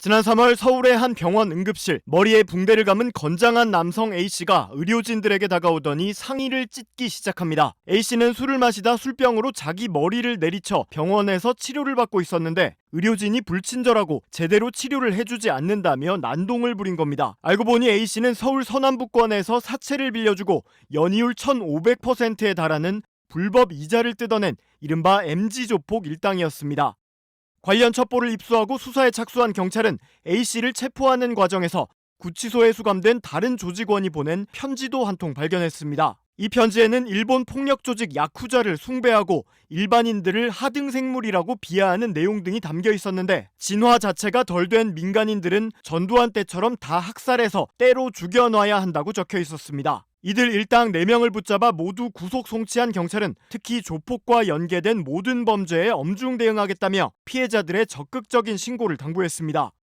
지난 3월 서울의 한 병원 응급실 머리에 붕대를 감은 건장한 남성 A씨가 의료진들에게 다가오더니 상의를 찢기 시작합니다. A씨는 술을 마시다 술병으로 자기 머리를 내리쳐 병원에서 치료를 받고 있었는데 의료진이 불친절하고 제대로 치료를 해주지 않는다며 난동을 부린 겁니다. 알고 보니 A씨는 서울 서남부권에서 사채를 빌려주고 연이율 1500%에 달하는 불법 이자를 뜯어낸 이른바 MG조폭 일당이었습니다. 관련 첩보를 입수하고 수사에 착수한 경찰은 A씨를 체포하는 과정에서 구치소에 수감된 다른 조직원이 보낸 편지도 한 통 발견했습니다. 이 편지에는 일본 폭력 조직 야쿠자를 숭배하고 일반인들을 하등생물이라고 비하하는 내용 등이 담겨 있었는데 진화 자체가 덜 된 민간인들은 전두환 때처럼 다 학살해서 때로 죽여놔야 한다고 적혀 있었습니다. 이들 일당 4명을 붙잡아 모두 구속 송치한 경찰은 특히 조폭과 연계된 모든 범죄에 엄중 대응하겠다며 피해자들의 적극적인 신고를 당부했습니다.